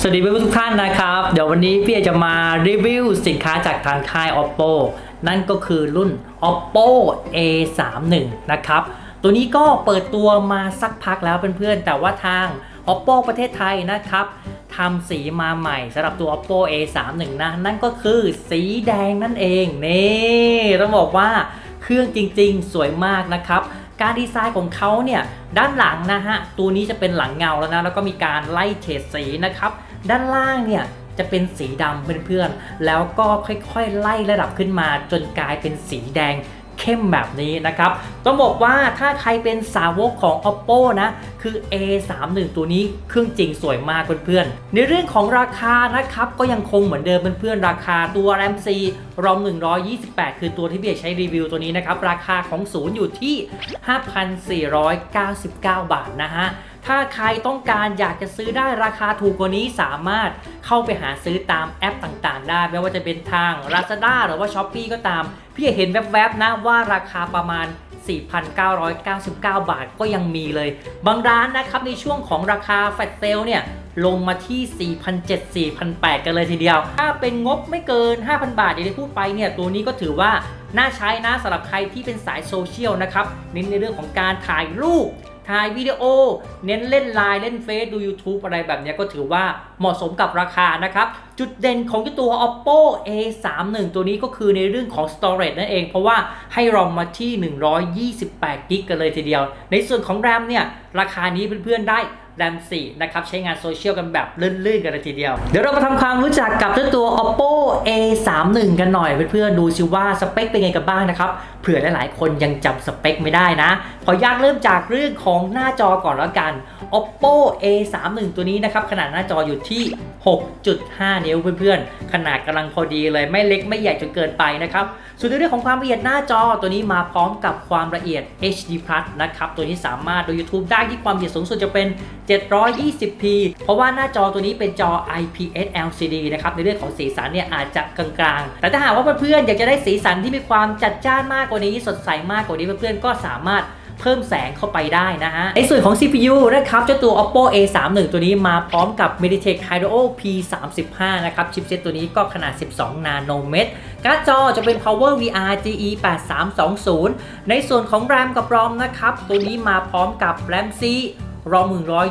สวัสดีเพื่อนทุกท่านนะครับ เดี๋ยววันนี้พี่เอจะมารีวิวสินค้าจากทางค่าย oppo นั่นก็คือรุ่น oppo a31 นะครับ ตัวนี้ก็เปิดตัวมาสักพักแล้วเพื่อนๆ แต่ว่าทาง oppo ประเทศไทยนะครับทำสีมาใหม่สำหรับตัว oppo a31 นะนั่นก็คือสีแดงนั่นเองนี่ต้องบอกว่าเครื่องจริงๆ สวยมากนะครับการดีไซน์ของเขาเนี่ยด้านหลังนะฮะตัวนี้จะเป็นหลังเงาแล้วนะแล้วก็มีการไล่เฉดสีนะครับ ด้านล่างเนี่ยจะเป็นสีดำเพื่อนๆ แล้วก็ค่อยๆ ไล่ระดับขึ้นมาจนกลายเป็นสีแดงเข้มแบบนี้นะครับ ต้องบอกว่าถ้าใครเป็นสาวกของ oppo นะ คือ a31 ตัวนี้เครื่องจริงสวยมากเพื่อนๆ ในเรื่องของราคานะครับ ก็ยังคงเหมือนเดิมเพื่อนๆ ราคาตัว RAM 4 ROM 128 คือตัวที่พี่เอกใช้รีวิวตัวนี้นะครับ ราคาของศูนย์อยู่ที่ 5,499 บาทนะฮะ ถ้าใครต้องการอยากจะซื้อได้ราคาถูกกว่านี้สามารถเข้าไปหาซื้อตามแอปต่างๆ ได้ไม่ว่าจะเป็นทาง Lazada หรือว่า s h อ p e e ก็ตาม พี่เห็นแวบๆนะว่าราคาประมาณ 4,999 บาทก็ยังมีเลย บางร้านนะครับในช่วงของราคาแฟลตเซลเนี่ย ลงมาที่ 4,700 4,800 กันเลยทีเดียว ถ้าเป็นงบไม่เกิน 5,000 บาทอย่างที่พูดไปเนี่ยตัวนี้ก็ถือว่าน่าใช้นะสำหรับใครที่เป็นสายโซเชียลนะครับเน้นในเรื่องของการถ่ายรูปถ่ายวิดีโอ เน้นเล่นไลน์เล่นเฟซดู YouTube อะไรแบบนี้ก็ถือว่าเหมาะสมกับราคานะครับ จุดเด่นของตัว oppo a31 ตัวนี้ก็คือในเรื่องของ storage นั่นเอง เพราะว่าให้รอมมาที่ 128กิกกันเลยทีเดียว ในส่วนของ RAM เนี่ย ราคานี้เพื่อนๆได้ RAM 4นะครับใช้งานโซเชียลกันแบบลื่นๆกันเลยทีเดียว เดี๋ยวเรามาทำความรู้จักกับเจ้าตัว oppo a31 กันหน่อยเพื่อนๆดูซิว่าสเปคเป็นไงกันบ้างนะครับเผื่อหลายๆคนยังจำสเปคไม่ได้นะขออนุญาตเริ่มจากเรื่องของหน้าจอก่อนแล้วกัน oppo a31 ตัวนี้นะครับขนาดหน้าจออยู่ที่ 6.5 นิ้วเพื่อนๆ ขนาดกำลังพอดีเลยไม่เล็กไม่ใหญ่จนเกินไปนะครับ ส่วนในเรื่องของความละเอียดหน้าจอตัวนี้มาพร้อมกับความละเอียด HD Plus นะครับ ตัวนี้สามารถดู YouTube ได้ที่ความละเอียดสูงสุดจะเป็น 720p เพราะว่าหน้าจอตัวนี้เป็นจอ IPS LCD นะครับ ในเรื่องของสีสันเนี่ยอาจจะกลางๆ แต่ถ้าหากว่าเพื่อนๆอยากจะได้สีสันที่มีความจัดจ้านมากกว่านี้ สดใสมากกว่านี้เพื่อนๆก็สามารถเพิ่มแสงเข้าไปได้นะฮะ ในส่วนของ CPU นะครับ เจ้าตัว oppo a31 ตัวนี้มาพร้อมกับ mediatek Helio p35 นะครับ ชิปเซตตัวนี้ก็ขนาด 12 นาโนเมตร การ์ดจอจะเป็น power vr ge 8320 ในส่วนของ RAM กับ ROM นะครับ ตัวนี้มาพร้อมกับ RAM C รอ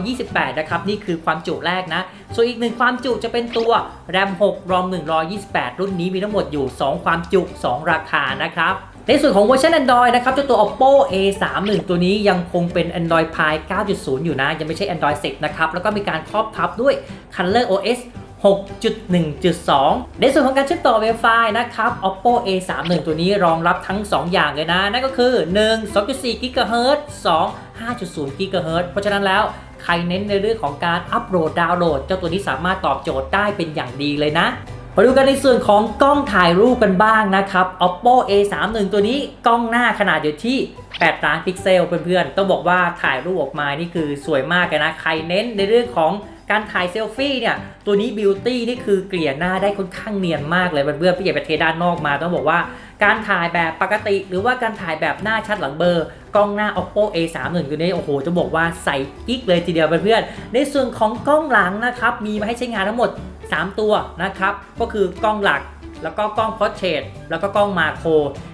128 นะครับ นี่คือความจุแรกนะ ส่วนอีกหนึ่งความจุจะเป็นตัว RAM 6รอม128 รุ่นนี้มีทั้งหมดอยู่ 2 ความจุ 2 ราคานะครับในส่วนของเวอร์ชัน Android นะครับเจ้าตัว oppo a31 ตัวนี้ยังคงเป็น Android Pie 9.0 อยู่นะ ยังไม่ใช่ Android 10 นะครับ แล้วก็มีการครอบทับด้วย Color OS 6.1.2 ในส่วนของการเชื่อมต่อ Wi-Fi นะครับ oppo a31 ตัวนี้รองรับทั้ง 2 อย่างเลยนะ นั่นก็คือ 1 2.4 GHz 2 5.0 GHz เพราะฉะนั้นแล้วใครเน้นในเรื่องของการอัปโหลดดาวน์โหลด เจ้าตัวนี้สามารถตอบโจทย์ได้เป็นอย่างดีเลยนะมาดูกันในส่วนของกล้องถ่ายรูปกันบ้างนะครับ oppo a31 ตัวนี้กล้องหน้าขนาดอยู่ที่ 8 ล้านพิกเซลเพื่อนๆ ต้องบอกว่าถ่ายรูปออกมานี่คือสวยมากเลยนะ ใครเน้นในเรื่องของการถ่ายเซลฟี่เนี่ย ตัวนี้บิวตี้นี่คือเกลี่ยหน้าได้ค่อนข้างเนียนมากเลยเพื่อนๆพี่เอกไปเทด้านนอกมาต้องบอกว่าการถ่ายแบบปกติ หรือว่าการถ่ายแบบหน้าชัดหลังเบอร์ กล้องหน้า oppo a31 ตัวนี้โอ้โหจะบอกว่าใส่กิ๊กเลยทีเดียวเพื่อนๆในส่วนของกล้องหลังนะครับมีมาให้ใช้งานทั้งหมด 3 ตัวนะครับก็คือกล้องหลัก แล้วก็กล้องพอร์เทรตแล้วก็กล้องมาโคร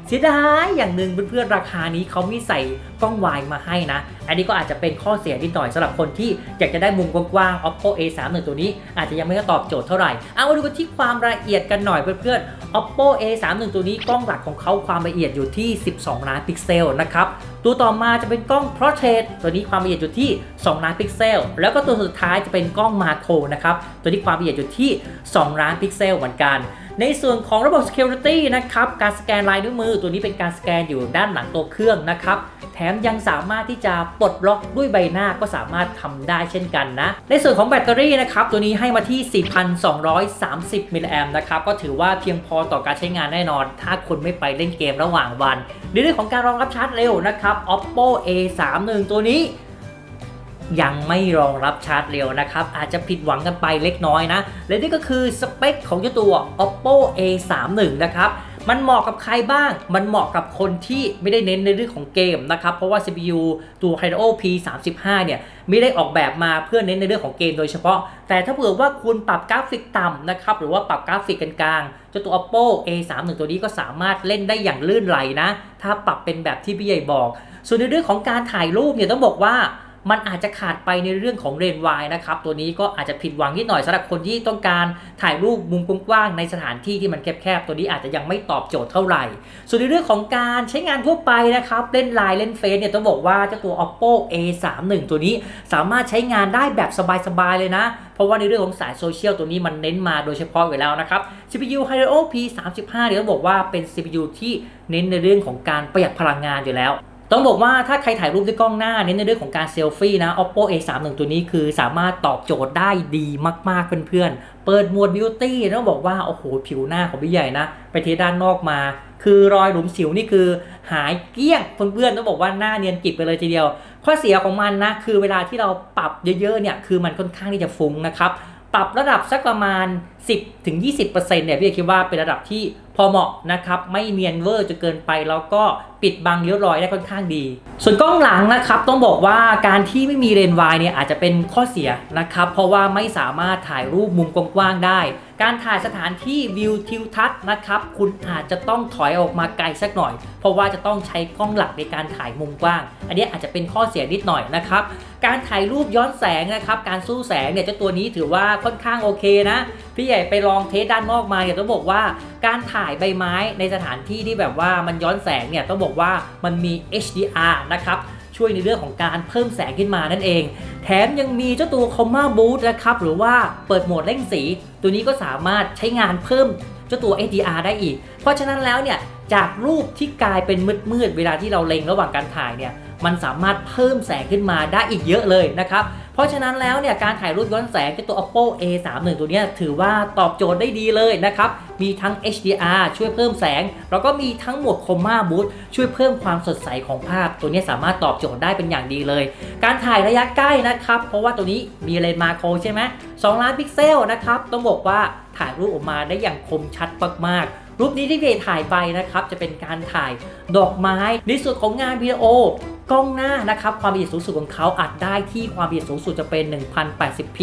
เสียดายอย่างหนึ่งเพื่อนๆราคานี้เขาไม่ใส่กล้องวายมาให้นะ อันนี้ก็อาจจะเป็นข้อเสียนิดหน่อยสำหรับคนที่อยากจะได้มุมกว้างๆ oppo a31 ตัวนี้ อาจจะยังไม่ตอบโจทย์เท่าไหร่เอามาดูกันที่ความละเอียดกันหน่อยเพื่อนๆ oppo a31 ตัวนี้กล้องหลักของเขาความละเอียดอยู่ที่ 12 ล้านพิกเซลนะครับตัวต่อมาจะเป็นกล้อง portrait ตัวนี้ความละเอียดอยู่ที่ 2 ล้านพิกเซล แล้วก็ตัวสุดท้ายจะเป็นกล้องมาโครนะครับตัวนี้ความละเอียดอยู่ที่ 2 ล้านพิกเซลเหมือนกัน ในส่วนของระบบ security นะครับ การสแกนลายนิ้วมือ ตัวนี้เป็นการสแกนอยู่ด้านหลังตัวเครื่องนะครับ แถมยังสามารถที่จะปลดล็อกด้วยใบหน้าก็สามารถทำได้เช่นกันนะ ในส่วนของแบตเตอรี่นะครับ ตัวนี้ให้มาที่ 4,230มิลลิแอมนะครับ ก็ถือว่าเพียงพอต่อการใช้งานแน่นอน ถ้าคุณไม่ไปเล่นเกมระหว่างวันในเรื่องของการรองรับชาร์จเร็วนะครับ oppo a31 ตัวนี้ ยังไม่รองรับชาร์จเร็วนะครับ อาจจะผิดหวังกันไปเล็กน้อยนะ และนี่ก็คือสเปคของเจ้าตัว oppo a31 นะครับมันเหมาะกับใครบ้าง มันเหมาะกับคนที่ไม่ได้เน้นในเรื่องของเกมนะครับ เพราะว่า CPU ตัว Hydro P35 เนี่ยไม่ได้ออกแบบมาเพื่อเน้นในเรื่องของเกมโดยเฉพาะ แต่ถ้าเผื่อว่าคุณปรับกราฟิกต่ำนะครับ หรือว่าปรับกราฟิกกลางๆเจ้าตัว Oppo A31 ตัวนี้ก็สามารถเล่นได้อย่างลื่นไหลนะ ถ้าปรับเป็นแบบที่พี่ใหญ่บอก ส่วนในเรื่องของการถ่ายรูปเนี่ยต้องบอกว่า มันอาจจะขาดไปในเรื่องของเรนวายนะครับ ตัวนี้ก็อาจจะผิดหวังนิดหน่อยสำหรับคนที่ต้องการถ่ายรูปมุมกว้างในสถานที่ที่มันแคบๆ ตัวนี้อาจจะยังไม่ตอบโจทย์เท่าไหร่ ส่วนในเรื่องของการใช้งานทั่วไปนะครับ เล่นไลน์เล่นเฟซเนี่ยต้องบอกว่าเจ้าตัว oppo a31 ตัวนี้สามารถใช้งานได้แบบสบายๆเลยนะ เพราะว่าในเรื่องของสายโซเชียลตัวนี้มันเน้นมาโดยเฉพาะอยู่แล้วนะครับ CPU Helio P35 เนี่ยต้องบอกว่าเป็น CPU ที่เน้นในเรื่องของการประหยัดพลังงานอยู่แล้ว ต้องบอกว่าถ้าใครถ่ายรูปด้วยกล้องหน้าเน้นในเรื่องของการเซลฟี่นะ oppo a31 ตัวนี้คือสามารถตอบโจทย์ได้ดีมากๆเพื่อนๆ เปิดโหมด beauty ต้องบอกว่า โอ้โห ผิวหน้าของพี่ใหญ่นะ ไปเทด้านนอกมา คือรอยหลุมสิวนี่คือหายเกลี้ยงเพื่อนๆต้องบอกว่าหน้าเนียนกริบไปเลยทีเดียว ข้อเสียของมันนะคือเวลาที่เราปรับเยอะๆเนี่ยคือมันค่อนข้างที่จะฟุ้งนะครับ ปรับระดับสักประมาณ 10-20%เนี่ยพี่คิดว่าเป็นระดับที่พอเหมาะนะครับไม่เนียนเวอร์จนเกินไปแล้วก็ปิดบังเลี้ยวรอยได้ค่อนข้างดี ส่วนกล้องหลังนะครับต้องบอกว่าการที่ไม่มีเลนส์วายเนี่ยอาจจะเป็นข้อเสียนะครับเพราะว่าไม่สามารถถ่ายรูปมุมกว้างๆได้ การถ่ายสถานที่วิวทิวทัศน์นะครับ คุณอาจจะต้องถอยออกมาไกลสักหน่อย เพราะว่าจะต้องใช้กล้องหลักในการถ่ายมุมกว้าง อันนี้อาจจะเป็นข้อเสียนิดหน่อยนะครับการถ่ายรูปย้อนแสงนะครับ การสู้แสงเนี่ยเจ้าตัวนี้ถือว่าค่อนข้างโอเคนะ พี่ใหญ่ไปลองเทสด้านนอกมาเนี่ยต้องบอกว่าการถ่ายใบไม้ในสถานที่ที่แบบว่ามันย้อนแสงเนี่ยต้องบอกว่ามันมี HDR นะครับ ช่วยในเรื่องของการเพิ่มแสงขึ้นมานั่นเอง แถมยังมีเจ้าตัว Chroma Boost นะครับหรือว่าเปิดโหมดเร่งสี ตัวนี้ก็สามารถใช้งานเพิ่มเจ้าตัว HDR ได้อีก เพราะฉะนั้นแล้วเนี่ยจากรูปที่กลายเป็นมืดๆเวลาที่เราเล็งระหว่างการถ่ายเนี่ย มันสามารถเพิ่มแสงขึ้นมาได้อีกเยอะเลยนะครับเพราะฉะนั้นแล้วเนี่ยการถ่ายรูปย้อนแสงกับตัว oppo a31 ตัวนี้ถือว่าตอบโจทย์ได้ดีเลยนะครับ มีทั้ง HDR ช่วยเพิ่มแสง แล้วก็มีทั้งโหมด Chroma Boost ช่วยเพิ่มความสดใสของภาพ ตัวนี้สามารถตอบโจทย์ได้เป็นอย่างดีเลย การถ่ายระยะใกล้นะครับ เพราะว่าตัวนี้มีเลนส์มาโครใช่ไหม2ล้านพิกเซลนะครับ ต้องบอกว่าถ่ายรูปออกมาได้อย่างคมชัดมากๆรูปนี้ที่พี่ถ่ายไปนะครับ จะเป็นการถ่ายดอกไม้ในส่วนของงานวิดีโอ กล้องหน้านะครับความละเอียดสูงสุดของเขาอัดได้ที่ความละเอียดสูงสุดจะเป็น 1080p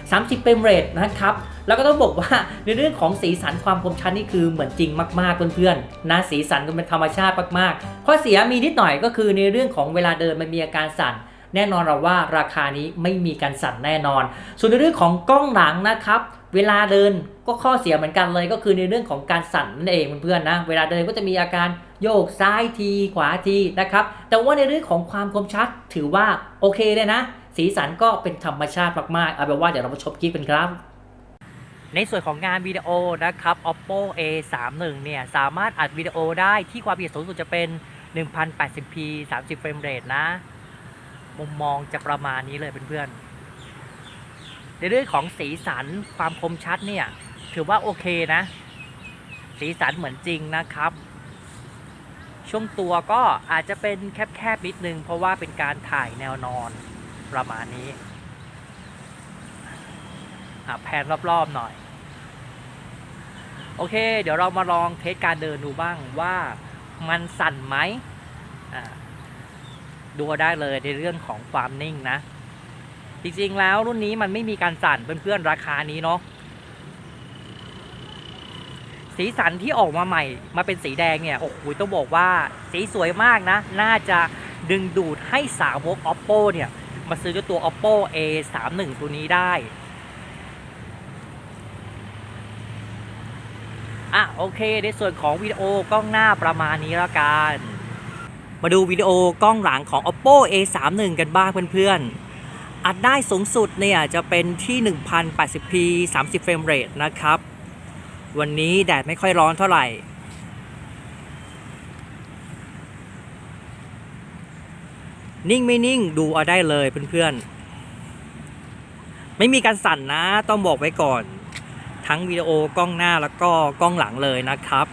30เฟรมเรทนะครับ แล้วก็ต้องบอกว่าในเรื่องของสีสันความคมชัดนี่คือเหมือนจริงมากๆเพื่อนๆนะสีสันก็เป็นธรรมชาติมากๆข้อเสียมีนิดหน่อยก็คือในเรื่องของเวลาเดินมันมีอาการสั่นแน่นอนเราว่าราคานี้ไม่มีการสั่นแน่นอน ส่วนในเรื่องของกล้องหลังนะครับ เวลาเดินก็ข้อเสียเหมือนกันเลยก็คือในเรื่องของการสั่นนั่นเองเพื่อนๆนะ เวลาเดินก็จะมีอาการโยกซ้ายทีขวาทีนะครับ แต่ว่าในเรื่องของความคมชัดถือว่าโอเคเลยนะ สีสันก็เป็นธรรมชาติมากๆเอาเป็นว่าเดี๋ยวเรามาชมคลิปกันครับในส่วนของงานวิดีโอนะครับ oppo a31 เนี่ย สามารถอัดวิดีโอได้ที่ความละเอียดสูงสุดจะเป็น 1080p 30 เฟรมเรทนะ มุมมองจะประมาณนี้เลยเพื่อนๆ ในเรื่องของสีสันความคมชัดเนี่ย ถือว่าโอเคนะ สีสันเหมือนจริงนะครับ ช่วงตัวก็อาจจะเป็นแคบๆนิดนึง เพราะว่าเป็นการถ่ายแนวนอนประมาณนี้อะแพนรอบๆหน่อย โอเค เดี๋ยวเรามาลองเทสการเดินดูบ้างว่ามันสั่นไหมอ่าดูได้เลยในเรื่องของความนิ่งนะ จริงๆแล้วรุ่นนี้มันไม่มีการสั่นเพื่อนๆราคานี้เนาะ สีสันที่ออกมาใหม่ มาเป็นสีแดงเนี่ย โอ้โหต้องบอกว่าสีสวยมากนะ น่าจะดึงดูดให้สาวก oppo เนี่ย มาซื้อตัว oppo a31 ตัวนี้ได้อะโอเค ในส่วนของวิดีโอกล้องหน้าประมาณนี้แล้วกัน มาดูวิดีโอกล้องหลังของ oppo a31 กันบ้างเพื่อนๆ อัดได้สูงสุดเนี่ยจะเป็นที่ 1080p 30เฟรมเรทนะครับ วันนี้แดดไม่ค่อยร้อนเท่าไหร่ นิ่งไม่นิ่งดูเอาได้เลยเพื่อนๆ ไม่มีการสั่นนะต้องบอกไว้ก่อน ทั้งวิดีโอกล้องหน้าแล้วก็กล้องหลังเลยนะครับ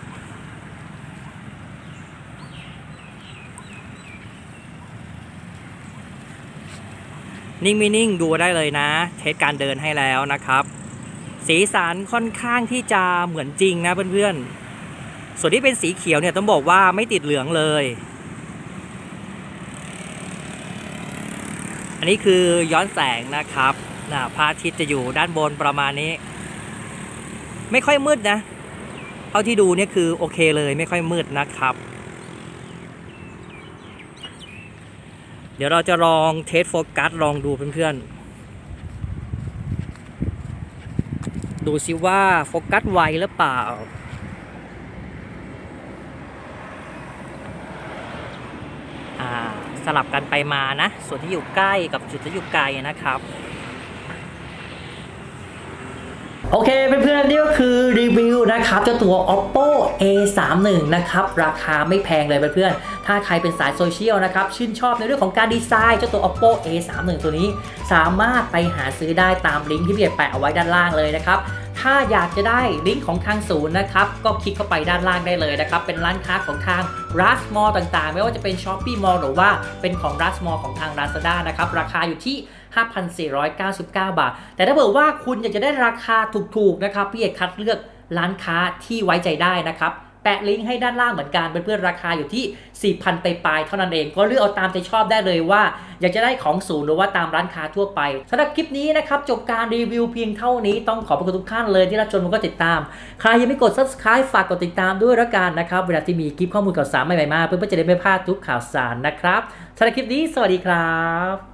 นิ่งไม่นิ่งดูได้เลยนะ เทสการเดินให้แล้วนะครับ สีสันค่อนข้างที่จะเหมือนจริงนะเพื่อนๆ ส่วนที่เป็นสีเขียวเนี่ยต้องบอกว่าไม่ติดเหลืองเลย อันนี้คือย้อนแสงนะครับนะพระอาทิตย์จะอยู่ด้านบนประมาณนี้ ไม่ค่อยมืดนะ เท่าที่ดูเนี่ยคือโอเคเลยไม่ค่อยมืดนะครับ เดี๋ยวเราจะลองเทสโฟกัสลองดูเพื่อนๆ ดูซิว่าโฟกัสไวหรือเปล่าอ่า สลับกันไปมานะ ส่วนที่อยู่ใกล้กับจุดที่อยู่ไกลนะครับ โอเคเพื่อนๆนี่ก็คือรีวิวนะครับเจ้าตัว oppo a 3 1นะครับราคาไม่แพงเลยเพื่อนๆถ้าใครเป็นสายโซเชียลนะครับชื่นชอบในเรื่องของการดีไซน์เจ้าตัว oppo a 3 1ตัวนี้ สามารถไปหาซื้อได้ตามลิงก์ที่พี่เอกแปะเอาไว้ด้านล่างเลยนะครับถ้าอยากจะได้ลิงก์ของทางศูนย์นะครับ ก็คลิกเข้าไปด้านล่างได้เลยนะครับ เป็นร้านค้าของทาง r a s m a l l ต่างๆ ไม่ว่าจะเป็น Shopee Mall หรือว่าเป็นของ r a s m a l l ของทาง Lazada นะครับ ราคาอยู่ที่ 5,499 บาท แต่ถ้าเกิดว่าคุณอยากจะได้ราคาถูกๆนะครับพี่เอกคัดเลือกร้านค้าที่ไว้ใจได้นะครับแปะลิงก์ให้ด้านล่างเหมือนกันเพื่อนๆราคาอยู่ที่ 4,000 ไปปลายเท่านั้นเอง ก็เลือกเอาตามใจชอบได้เลยว่า อยากจะได้ของศูนย์หรือว่าตามร้านค้าทั่วไปสำหรับคลิปนี้นะครับ จบการรีวิวเพียงเท่านี้ต้องขอบคุณทุกท่านเลยที่รับชมแล้วก็ติดตาม ใครยังไม่กด subscribe ฝากกดติดตามด้วยละกันนะครับ เวลาที่มีคลิปข้อมูลข่าวสารใหม่ๆมาเพื่อนๆจะได้ไม่พลาดทุกข่าวสารนะครับสำหรับคลิปนี้ สวัสดีครับ